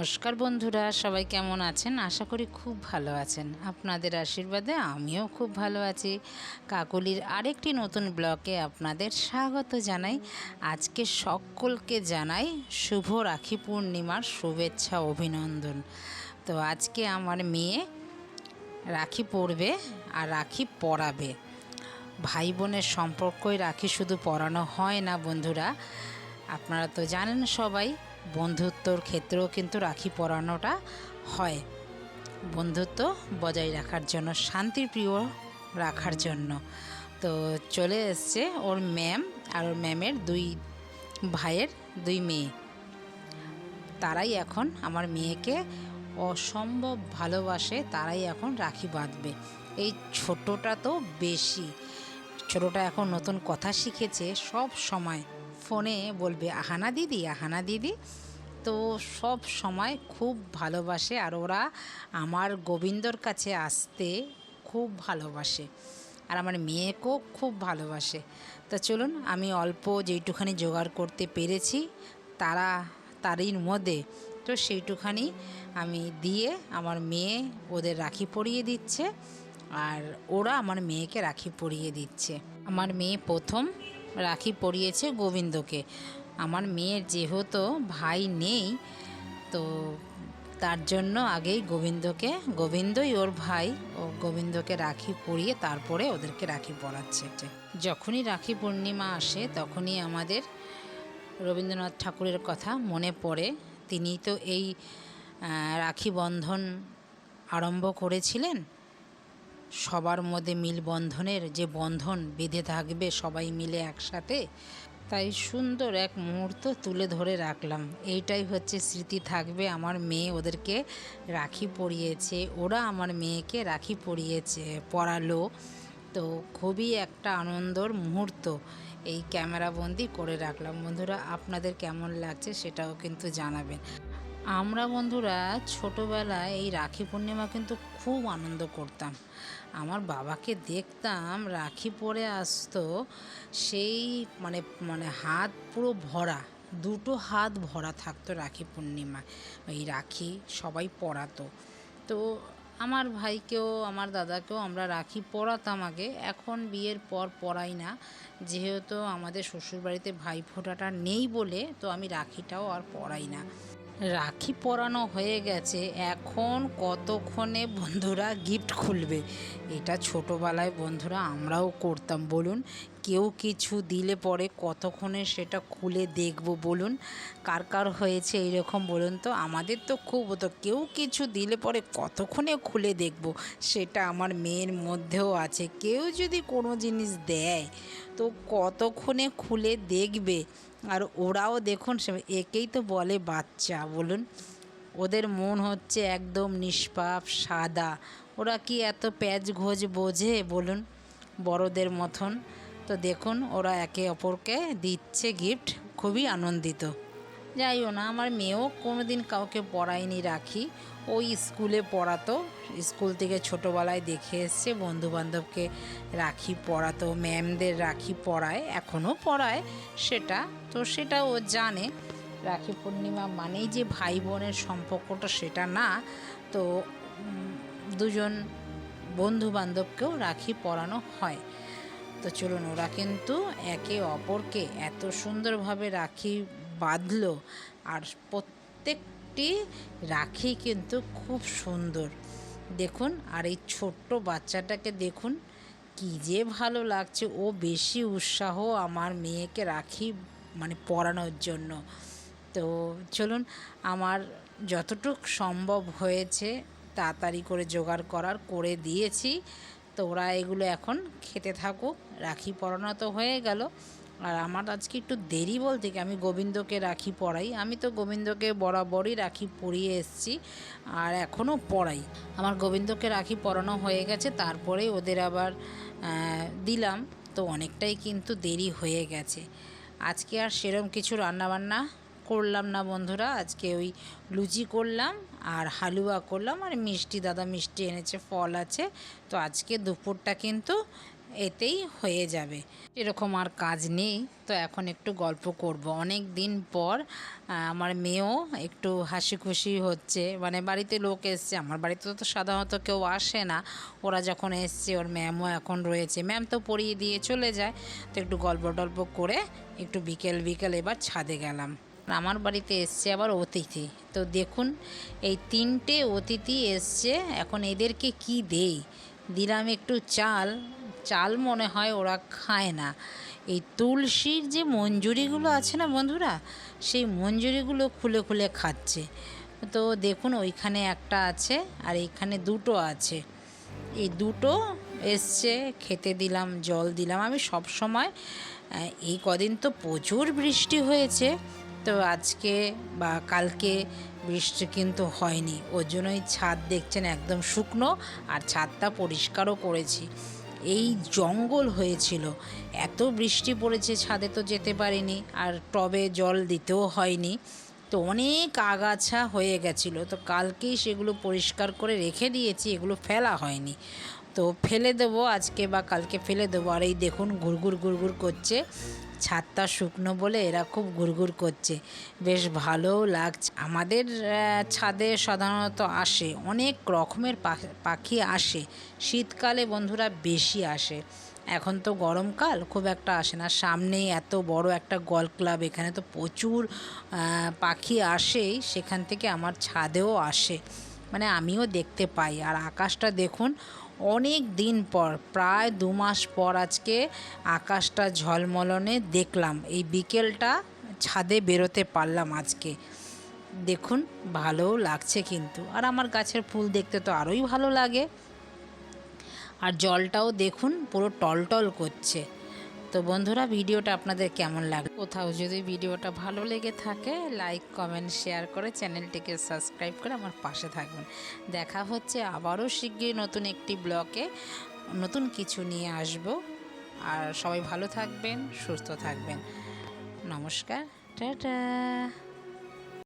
নমস্কার বন্ধুরা, সবাই কেমন আছেন? আশা করি খুব ভালো আছেন। আপনাদের আশীর্বাদে আমিও খুব ভালো আছি। কাকলির আরেকটি নতুন ব্লকে আপনাদের স্বাগত জানাই। আজকে সকলকে জানাই শুভ রাখি পূর্ণিমার শুভেচ্ছা, অভিনন্দন। তো আজকে আমার মেয়ে রাখি পরবে আর রাখি পরাবে। ভাই বোনের সম্পর্কই রাখি শুধু পরানো হয় না বন্ধুরা। আপনারা তো জানেন সবাই বন্ধুত্বর ক্ষেত্রেও কিন্তু রাখি পরানোটা হয়। বন্ধুত্ব বজায় রাখার জন্য শান্তিপ্রিয় রাখার জন্য। তো চলে এসছে ওর ম্যাম আর ওর ম্যামের দুই ভাইয়ের দুই মেয়ে। তারাই এখন আমার মেয়েকে অসম্ভব ভালোবাসে, তারাই এখন রাখি বাঁধবে। এই ছোটটা তো বেশি। ছোটটা এখন নতুন কথা শিখেছে সব সময়। ফোনে বলবে, আহানা দিদি আহানা দিদি। তো সব সময় খুব ভালোবাসে আর ওরা আমার গোবিন্দর কাছে আসতে খুব ভালোবাসে। আর আমার মেয়েকেও খুব ভালোবাসে। তো চলুন, আমি অল্প যেইটুখানি জোগাড় করতে পেরেছি, তারা, তারই মধ্যে তো সেইটুখানি আমি দিয়ে আমার মেয়ে ওদের রাখি পরিয়ে দিচ্ছে, আর ওরা আমার মেয়েকে রাখি পরিয়ে দিচ্ছে। আমার মেয়ে প্রথম রাখি পরিয়েছে গোবিন্দকে। আমার মেয়ের যেহেতু ভাই নেই, তো তার জন্য আগেই গোবিন্দকে, গোবিন্দই ওর ভাই, ও গোবিন্দকে রাখি পরিয়ে তারপরে ওদেরকে রাখি পরাচ্ছে। যখনই রাখি পূর্ণিমা আসে, তখনই আমাদের রবীন্দ্রনাথ ঠাকুরের কথা মনে পড়ে। তিনি তো এই রাখি বন্ধন আরম্ভ করেছিলেন। সবার মধ্যে মিলবন্ধনের যে বন্ধন বেঁধে থাকবে, সবাই মিলে একসাথে, তাই সুন্দর এক মুহূর্ত তুলে ধরে রাখলাম। এইটাই হচ্ছে স্মৃতি থাকবে আমার মেয়ে ওদেরকে রাখি পরিয়েছে, ওরা আমার মেয়েকে রাখি পরিয়েছে, পরালো। তো খুবই একটা আনন্দর মুহূর্ত এই ক্যামেরাবন্দি করে রাখলাম। বন্ধুরা, আপনাদের কেমন লাগছে সেটাও কিন্তু জানাবেন। আমরা বন্ধুরা ছোটোবেলায় এই রাখি পূর্ণিমা কিন্তু খুব আনন্দ করতাম। আমার বাবাকে দেখতাম রাখি পরে আসতো, সেই মানে মানে হাত পুরো ভরা, দুটো হাত ভরা থাকতো রাখি পূর্ণিমায়। এই রাখি সবাই পরাতো। তো আমার ভাইকেও, আমার দাদাকেও আমরা রাখি পরাতাম আগে। এখন বিয়ের পর পরাই না। যেহেতু আমাদের শ্বশুরবাড়িতে ভাই ফোঁটাটা নেই বলে, তো আমি রাখিটাও আর পরাই না। রাখি পরানো হয়ে গেছে, এখন কতক্ষণে বন্ধুরা গিফট খুলবে? এটা ছোটোবেলায় বন্ধুরা আমরাও করতাম, বলুন কেউ কিছু দিলে পরে কতক্ষণে সেটা খুলে দেখব বলুন? কার কার হয়েছে এইরকম বলুন তো? আমাদের তো খুব হতো। কেউ কিছু দিলে পরে কতক্ষণে খুলে দেখব? সেটা আমার মেয়ের মধ্যেও আছে। কেউ যদি কোনো জিনিস দেয়, তো কতক্ষণে খুলে দেখবে? আর ওরাও দেখুন, সে- একেই তো বলে বাচ্চা বলুন। ওদের মন হচ্ছে একদম নিষ্পাপ, সাদা। ওরা কি এত প্যাচ ঘোজ বোঝে বলুন? বড়দের মতন। তো দেখুন, ওরা একে অপরকে দিচ্ছে গিফট খুবই আনন্দিত। যাইও না, আমার মেয়েও কোনো দিন কাউকে পড়ায়নি রাখি। ওই স্কুলে পড়াতো, স্কুল থেকে ছোটোবেলায় দেখে এসছে, বন্ধুবান্ধবকে রাখি পড়াতো ম্যামদের রাখি পড়ায়, এখনও পড়ায় সেটা। তো সেটা ও জানে। রাখি পূর্ণিমা মানেই যে ভাই বোনের সম্পর্কটা সেটা না। তো দুজন বন্ধু বান্ধবকেও রাখি পরানো হয়। তো চলুন, ওরা কিন্তু একে অপরকে এত সুন্দরভাবে রাখি বাঁধলো আর প্রত্যেকটি রাখি কিন্তু খুব সুন্দর। দেখুন, আর এই ছোট্ট বাচ্চাটাকে দেখুন, কি যে ভালো লাগছে। ও বেশি উৎসাহ আমার মেয়েকে রাখি মানে পড়ানোর জন্য। তো চলুন, আমার যতটুক সম্ভব হয়েছে, তাড়াতাড়ি করে জোগাড় করার, করে দিয়েছি। তো ওরা এগুলো এখন খেতে থাকুক। রাখি পরানো তো হয়ে গেল। আর আমার আজকে একটু দেরি বলতে কি, আমি গোবিন্দকে রাখি পরাই। আমি তো গোবিন্দকে বরাবরই রাখি পরিয়ে এসেছি আর এখনও পরাই আমার গোবিন্দকে রাখি পরানো হয়ে গেছে, তারপরে ওদের আবার দিলাম। তো অনেকটাই কিন্তু দেরি হয়ে গেছে। আজকে আর সেরম কিছু রান্নাবান্না করলাম না বন্ধুরা, আজকে ওই লুচি করলাম আর হালুয়া করলাম আর মিষ্টি, দাদা মিষ্টি এনেছে, ফল আছে। তো আজকে দুপুরটা কিন্তু এতেই হয়ে যাবে। এরকম আর কাজ নেই, তো এখন একটু গল্প করব। অনেক দিন পর আমার মেয়েও একটু হাসি খুশি হচ্ছে। মানে বাড়িতে লোক এসছে, আমার বাড়িতে তো সাধারণত কেউ আসে না। ওরা যখন এসছে, ওর ম্যামও এখন রয়েছে। ম্যাম তো পড়িয়ে দিয়ে চলে যায়। তো একটু গল্প টল্প করে একটু বিকেল বিকেল এবার ছাদে গেলাম। আমার বাড়িতে এসছে আবার অতিথি। তো দেখুন, এই তিনটে অতিথি এসছে, এখন এদেরকে কি দেই? দিলাম একটু চাল। চাল মনে হয় ওরা খায় না। এই তুলসীর যে মঞ্জুরিগুলো আছে না বন্ধুরা, সেই মঞ্জুরিগুলো খুলে খুলে খাচ্ছে। তো দেখুন, ওইখানে একটা আছে আর এইখানে দুটো আছে। এই দুটো এসছে, খেতে দিলাম, জল দিলাম। আমি সব সময় এই কদিন তো প্রচুর বৃষ্টি হয়েছে। তো আজকে বা কালকে বৃষ্টি কিন্তু হয়নি। ওর জন্যই ছাদ দেখছেন একদম শুকনো আর ছাদটা পরিষ্কারও করেছি। এই জঙ্গল হয়েছিল। এত বৃষ্টি পড়েছে ছাদে তো যেতে পারিনি আর টবে জল দিতেও হয়নি। তো অনেক আগাছা হয়ে গেছিল। তো কালকেই সেগুলো পরিষ্কার করে রেখে দিয়েছি, এগুলো ফেলা হয়নি। তো ফেলে দেবো আজকে বা কালকে ফেলে দেবো। আর এই দেখুন, ঘুরঘুর ঘুরঘুর করছে। ছাদটা শুকনো বলে এরা খুব ঘুরঘুর করছে। বেশ ভালোও লাগছে। আমাদের ছাদে সাধারণত আসে, অনেক রকমের পাখি আসে। শীতকালে বন্ধুরা বেশি আসে। এখন তো গরমকাল, খুব একটা আসে না। সামনেই এত বড় একটা গল ক্লাব এখানে তো প্রচুর পাখি আসেই, সেখান থেকে আমার ছাদেও আসে। মানে আমিও দেখতে পাই। আর আকাশটা দেখুন, অনেক দিন পর, প্রায় দু মাস পর আজকে আকাশটা ঝলমলনে দেখলাম। এই বিকেলটা ছাদে বেরোতে পারলাম আজকে। দেখুন, ভালোও লাগছে কিন্তু। আর আমার গাছের ফুল দেখতে তো আরোই ভালো লাগে। আর জলটাও দেখুন, পুরো টলটল করছে। তো বন্ধুরা, ভিডিওটা আপনাদের কেমন লাগে, কোথাও যদি ভিডিওটা ভালো লেগে থাকে, লাইক, কমেন্ট, শেয়ার করে চ্যানেলটিকে সাবস্ক্রাইব করে আমার পাশে থাকবেন দেখা হচ্ছে আবারও শিগগিরই নতুন একটি ব্লকে নতুন কিছু নিয়ে আসব। আর সবাই ভালো থাকবেন, সুস্থ থাকবেন। নমস্কার, টাটা!